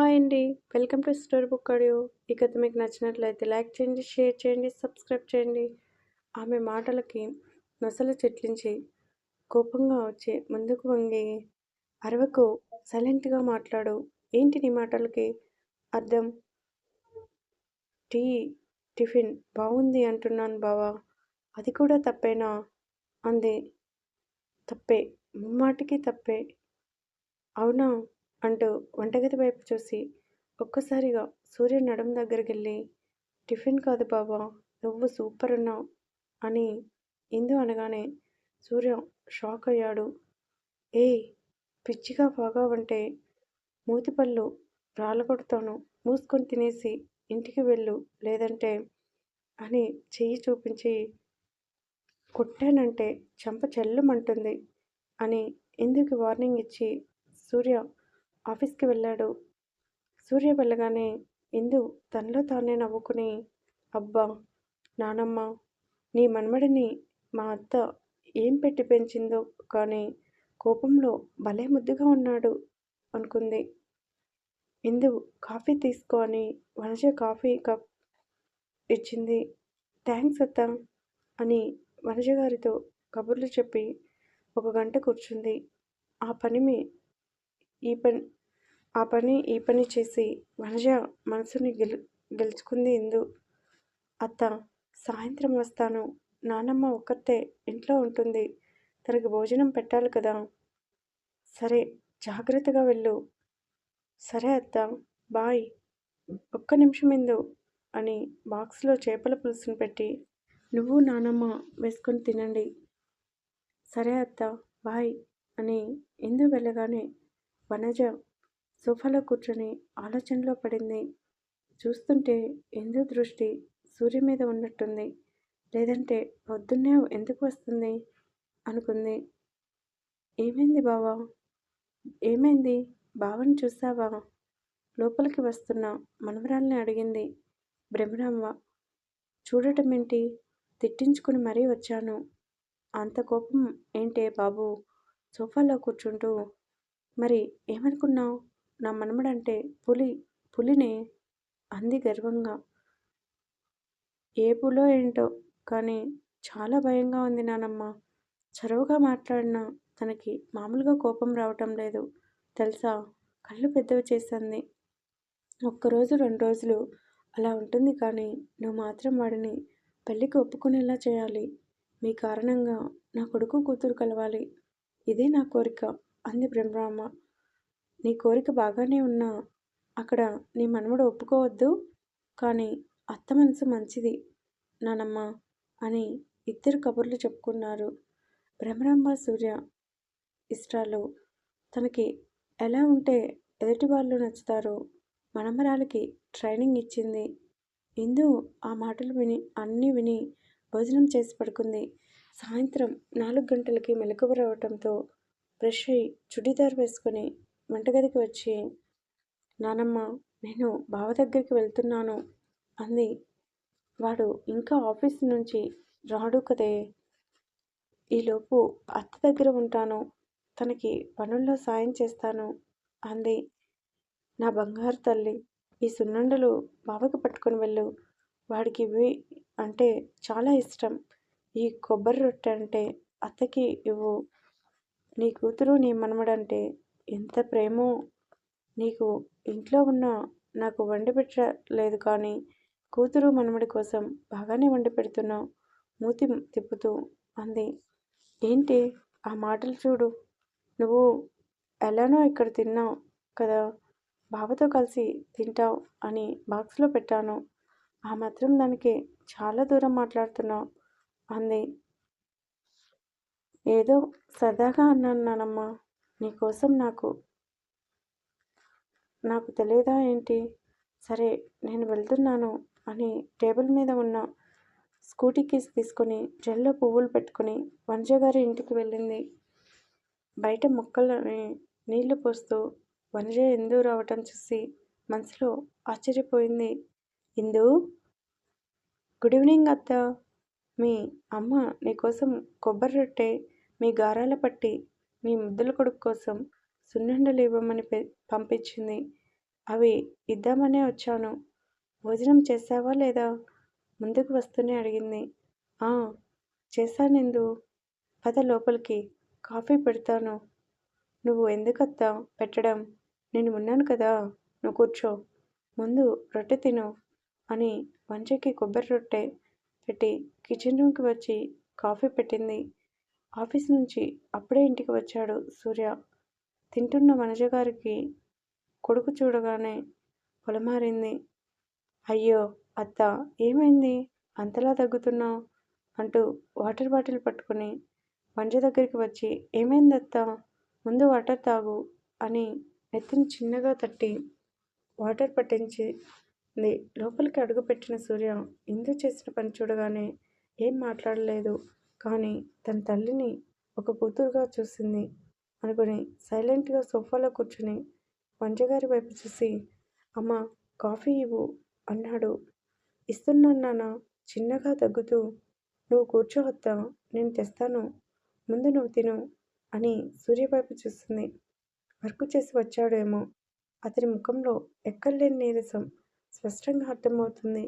Hi అండి. Welcome to story book audio. ఈ కథ మీకు నచ్చినట్లయితే లైక్ చేయండి షేర్ చేయండి సబ్స్క్రైబ్ చేయండి. ఆమె మాటలకి నొసలు చెట్లించి కోపంగా వచ్చి ముందుకు వంగి అరవకు సైలెంట్గా మాట్లాడు. ఏంటి నీ మాటలకి అర్థం? టీ టిఫిన్ బాగుంది అంటున్నాను బావా. అది కూడా తప్పేనా? అంది. తప్పే. ముమ్మాటికి తప్పే. అవునా? అంటూ వంటగది వైపు చూసి ఒక్కసారిగా సూర్య నడుం దగ్గరికి వెళ్ళి టిఫిన్ కాదు బాబా నువ్వు సూపర్ ఉన్నావు అని ఇందు అనగానే సూర్య షాక్ అయ్యాడు. ఏ పిచ్చిగా బాగా ఉంటే మూతిపళ్ళు రాలగొడతాను మూసుకొని తినేసి ఇంటికి వెళ్ళు లేదంటే అని చెయ్యి చూపించి కొట్టానంటే చెంప చెల్లమంటుంది అని ఎందుకు వార్నింగ్ ఇచ్చి సూర్య ఆఫీస్కి వెళ్ళాడు. సూర్య వెళ్ళగానే ఇందు తనలో తానే నవ్వుకుని అబ్బా నానమ్మ నీ మనమడిని మా అత్త ఏం పెట్టి పెంచిందో కానీ కోపంలో భలే ముద్దుగా ఉన్నాడు అనుకుంది. ఇందు కాఫీ తీసుకో అని వనజ కాఫీ కప్ ఇచ్చింది. థ్యాంక్స్ అత్త అని వనజ గారితో కబుర్లు చెప్పి ఒక గంట కూర్చుంది. ఆ పని ఈ పని ఆ పని ఈ పని చేసి వనజ మనసుని గెలు గెలుచుకుంది ఇందు. అత్త సాయంత్రం వస్తాను. నానమ్మ ఒక్కతే ఇంట్లో ఉంటుంది. తనకి భోజనం పెట్టాలి కదా. సరే జాగ్రత్తగా వెళ్ళు. సరే అత్త బాయ్. ఒక్క నిమిషం ఇందు అని బాక్స్లో చేపల పులుసును పెట్టి నువ్వు నానమ్మ వేసుకొని తినండి. సరే అత్త బాయ్ అని ఇందు వెళ్ళగానే వనజ సోఫాలో కూర్చొని ఆలోచనలో పడింది. చూస్తుంటే ఎందు దృష్టి సూర్య మీద ఉన్నట్టుంది. లేదంటే పొద్దున్నే ఎందుకు వస్తుంది? అనుకుంది. ఏమైంది బావా? ఏమైంది? బావని చూసావా? లోపలికి వస్తున్న మనవరాల్ని అడిగింది బ్రహ్మరామ్మ చూడటం ఏంటి తిట్టించుకుని మరీ వచ్చాను. అంత కోపం ఏంటే బాబు? సోఫాలో కూర్చుంటూ. మరి ఏమనుకున్నావు? నా మనమడంటే పులి పులినే అంది గర్వంగా. ఏ పులో ఏంటో కానీ చాలా భయంగా ఉంది నానమ్మ. చొరవగా మాట్లాడినా తనకి మామూలుగా కోపం రావటం లేదు తెలుసా? కళ్ళు పెద్దవి చేసింది. ఒక్కరోజు రెండు రోజులు అలా ఉంటుంది కానీ నువ్వు మాత్రం వాడిని పెళ్ళికి ఒప్పుకునేలా చేయాలి. మీ కారణంగా నా కొడుకు కూతురు కలవాలి. ఇదే నా కోరిక అంది బ్రహ్మరామ నీ కోరిక బాగానే ఉన్నా అక్కడ నీ మనవడు ఒప్పుకోవద్దు కానీ అత్త మనసు మంచిది నానమ్మ అని ఇద్దరు కబుర్లు చెప్పుకున్నారు. బ్రహ్మరాంబ సూర్య ఇష్టాలు తనకి ఎలా ఉంటే ఎదుటి వాళ్ళు నచ్చుతారో మనమరాలకి ట్రైనింగ్ ఇచ్చింది. ఇందు ఆ మాటలు విని అన్నీ విని భోజనం చేసి పడుకుంది. సాయంత్రం నాలుగు గంటలకి మెలకువ రావటంతో బ్రష్ అయి చుడీదార్ వేసుకొని వంటగదికి వచ్చి నానమ్మ నేను బావ దగ్గరికి వెళ్తున్నాను అంది. వాడు ఇంకా ఆఫీస్ నుంచి రాడు కదే. ఈలోపు అత్త దగ్గర ఉంటాను తనకి పనుల్లో సాయం చేస్తాను అంది. నా బంగారు తల్లి ఈ సున్నుండలు బావకి పట్టుకొని వెళ్ళు. వాడికి ఇవి అంటే చాలా ఇష్టం. ఈ కొబ్బరి రొట్టె అంటే అత్తకి ఇవ్వు. నీ కూతురు నీ మనమడంటే ఎంత ప్రేమో. నీకు ఇంట్లో ఉన్న నాకు వండి పెట్టలేదు కానీ కూతురు మనమడి కోసం బాగానే వండి పెడుతున్నావు. మూతి తిప్పుతూ అంది. ఏంటి? ఆ మాటలు చూడు. నువ్వు ఎలానో ఇక్కడ తిన్నావు కదా. బావతో కలిసి తింటావు అని బాక్స్లో పెట్టాను. ఆ మాత్రం దానికి చాలా దూరం మాట్లాడుతున్నావు అంది. ఏదో సరదాగా అన్నాను నానమ్మ. నీకోసం నాకు నాకు తెలియదా ఏంటి? సరే నేను వెళ్తున్నాను అని టేబుల్ మీద ఉన్న స్కూటీ కీస్ తీసుకొని జల్లో పువ్వులు పెట్టుకుని వనజగారి ఇంటికి వెళ్ళింది. బయట మొక్కలని నీళ్ళు పోస్తూ వనజ ఇందు రావటం చూసి మనసులో ఆశ్చర్యపోయింది. ఇందు గుడ్ ఈవినింగ్ అత్త. మీ అమ్మ నీకోసం కొబ్బరి రొట్టె మీ గారాల పట్టి మీ ముద్దుల కొడుకు కోసం సున్నుండలు ఇవ్వమని పంపించింది. అవి ఇద్దామనే వచ్చాను. భోజనం చేసావా లేదా? ముందుకు వస్తూనే అడిగింది. ఆ చేశానిందు పద లోపలికి. కాఫీ పెడతాను. నువ్వు ఎందుకత్తా? పెట్టడం. నేను ఉన్నాను కదా. నువ్వు కూర్చో. ముందు రొట్టె తిను అని వంచకి కొబ్బరి రొట్టె పెట్టి కిచెన్ రూమ్కి వచ్చి కాఫీ పెట్టింది. ఆఫీస్ నుంచి అప్పుడే ఇంటికి వచ్చాడు సూర్య. తింటున్న మనజగారికి కొడుకు చూడగానే పొలమారింది. అయ్యో అత్త ఏమైంది? అంతలా తగ్గుతున్నావు? అంటూ వాటర్ బాటిల్ పట్టుకుని మంజ దగ్గరికి వచ్చి ఏమైంది అత్త? ముందు వాటర్ తాగు అని నెత్తిని చిన్నగా తట్టి వాటర్ పట్టించింది. లోపలికి అడుగుపెట్టిన సూర్య ఇందు చేసిన పని చూడగానే ఏం మాట్లాడలేదు. కానీ తన తల్లిని ఒక కూతురుగా చూసింది అనుకుని సైలెంట్గా సోఫాలో కూర్చుని వంజగారి వైపు చూసి అమ్మ కాఫీ ఇవ్వు అన్నాడు. ఇస్తున్నాను నాన్న చిన్నగా తగ్గుతూ. నువ్వు కూర్చోవద్దా నేను తెస్తాను. ముందు నువ్వు తిను అని సూర్య వైపు చూస్తుంది వర్క్ చేసి వచ్చాడేమో. అతని ముఖంలో ఎక్కర్లేని నీరసం స్పష్టంగా అర్థమవుతుంది.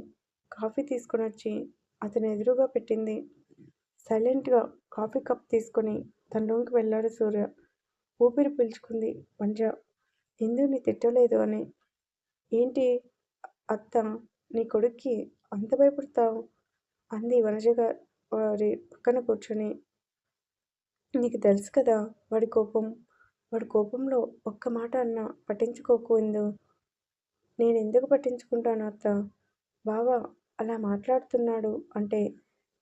కాఫీ తీసుకుని వచ్చి అతని ఎదురుగా పెట్టింది. సైలెంట్గా కాఫీ కప్ తీసుకొని తన రూమ్కి వెళ్ళాడు సూర్య. ఊపిరి పీల్చుకుంది. వంజ ఎందుని తిట్టలేదు అని? ఏంటి అత్త నీ కొడుక్కి అంత భయపడతావు? అంది వనజగా వారి పక్కన కూర్చొని. నీకు తెలుసు కదా వాడి కోపం. వాడి కోపంలో ఒక్క మాట అన్నా పట్టించుకోకు ఎందు నేను ఎందుకు పట్టించుకుంటాను అత్త? బావా అలా మాట్లాడుతున్నాడు అంటే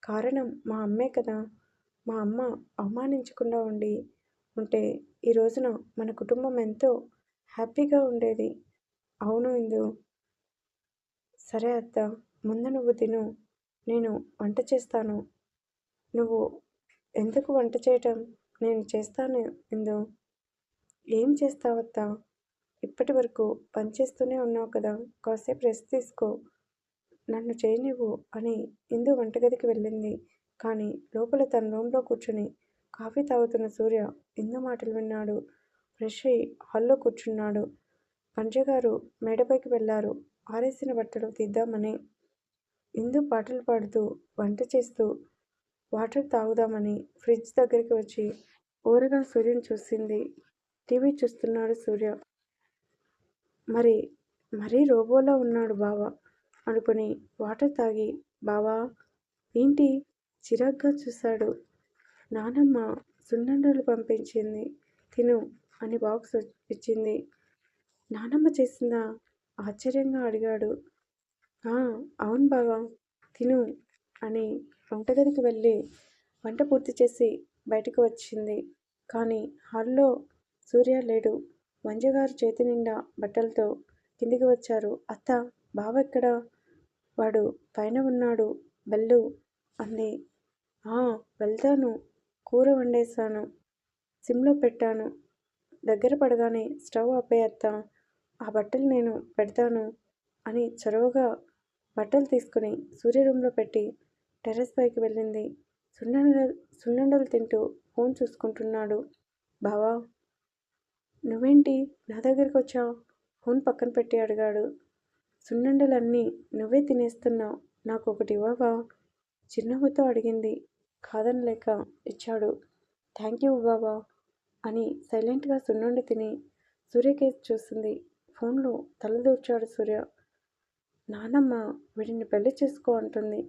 కారణం మా అమ్మే కదా. మా అమ్మ అవమానించకుండా ఉండి ఉంటే ఈ రోజున మన కుటుంబం ఎంతో హ్యాపీగా ఉండేది. అవును ఇందు. సరే అత్త ముందు నువ్వు తిను. నేను వంట చేస్తాను. నువ్వు ఎందుకు వంట చేయటం? నేను చేస్తాను ఇందు. ఏం చేస్తావత్తా? ఇప్పటి వరకు పనిచేస్తూనే ఉన్నావు కదా. కాసేపు రెస్ట్ తీసుకో. నన్ను చేయనివ్వు అని ఇందు వంటగదికి వెళ్ళింది. కానీ లోపల తన రూమ్లో కూర్చుని కాఫీ తాగుతున్న సూర్య ఇందు మాటలు విన్నాడు. ఫ్రెష్ అయ్యి హాల్లో కూర్చున్నాడు. పంచగారు మేడపైకి వెళ్ళారు ఆరేసిన బట్టలు తీద్దామని ఇందు పాటలు పాడుతూ వంట చేస్తూ వాటర్ తాగుదామని ఫ్రిడ్జ్ దగ్గరికి వచ్చి ఊరగా సూర్యుని చూసింది. టీవీ చూస్తున్నాడు సూర్య. మరి మరీ రోబోలా ఉన్నాడు బావ. అనుకుని వాటర్ తాగి బావా ఏంటి? చిరాగ్గా చూశాడు. నానమ్మ సున్నండలు పంపించింది. తిను అని బాక్స్ ఇచ్చింది. నానమ్మ చేసిందా? ఆశ్చర్యంగా అడిగాడు. అవును బావా తిను అని వంటగదికి వెళ్ళి వంట పూర్తి చేసి బయటకు వచ్చింది. కానీ హాల్లో సూర్య లేడు. వంజగారు చేతి నిండా బట్టలతో కిందికి వచ్చారు. అత్త బావ ఎక్కడా? వాడు పైన ఉన్నాడు. బెల్లు అంది. ఆ వెళ్తాను. కూర వండేశాను. సిమ్లో పెట్టాను. దగ్గర పడగానే స్టవ్ ఆపేయత్త ఆ బట్టలు నేను పెడతాను అని చొరవగా బట్టలు తీసుకుని సూర్య రూమ్లో పెట్టి టెర్రస్ పైకి వెళ్ళింది. సున్నండలు సున్నుండలు తింటూ ఫోన్ చూసుకుంటున్నాడు. బావా నువ్వేంటి నా దగ్గరికి వచ్చావు? ఫోన్ పక్కన పెట్టి అడిగాడు. సున్నుండలన్నీ నువ్వే తినేస్తున్నావు. నాకు ఒకటి ఇవ్వవా? చిరునవ్వుతో అడిగింది. కాదనలేక ఇచ్చాడు. థ్యాంక్ యూ బాబా అని సైలెంట్గా సున్నుండి తిని సూర్యకేసి చూసింది. ఫోన్లో తలదూర్చాడు సూర్య. నానమ్మ వీడిని పెళ్ళి చేసుకో అంటుంది.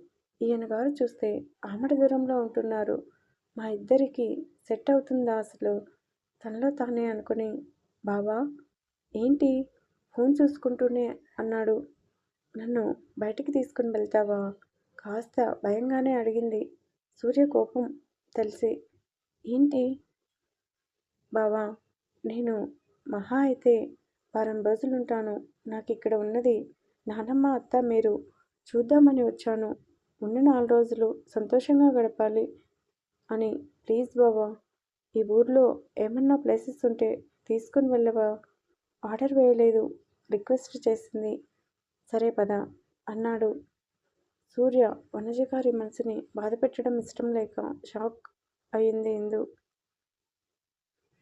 ఈయన గారు చూస్తే ఆమడ దూరంలో ఉంటున్నారు. మా ఇద్దరికి సెట్ అవుతుందా అసలు? తనలో తానే అనుకుని బావా ఏంటి? ఫోన్ చూసుకుంటూనే అన్నాడు. నన్ను బయటికి తీసుకుని వెళ్తావా? కాస్త భయంగానే అడిగింది. సూర్య కోపం తెలిసి ఏంటి? బావా నేను మహా అయితే వారం రోజులుంటాను. నాకు ఇక్కడ ఉన్నది నానమ్మ అత్త మీరు చూద్దామని వచ్చాను. ఉన్న నాలుగు రోజులు సంతోషంగా గడపాలి అని. ప్లీజ్ బావా ఈ ఊర్లో ఏమన్నా ప్లేసెస్ ఉంటే తీసుకుని వెళ్ళవా? ఆర్డర్ వేయలేదు. రిక్వెస్ట్ చేసింది. సరే పద అన్నాడు. సూర్య వనజగారి మనసుని బాధపెట్టడం ఇష్టం లేక షాక్ అయింది ఇందు.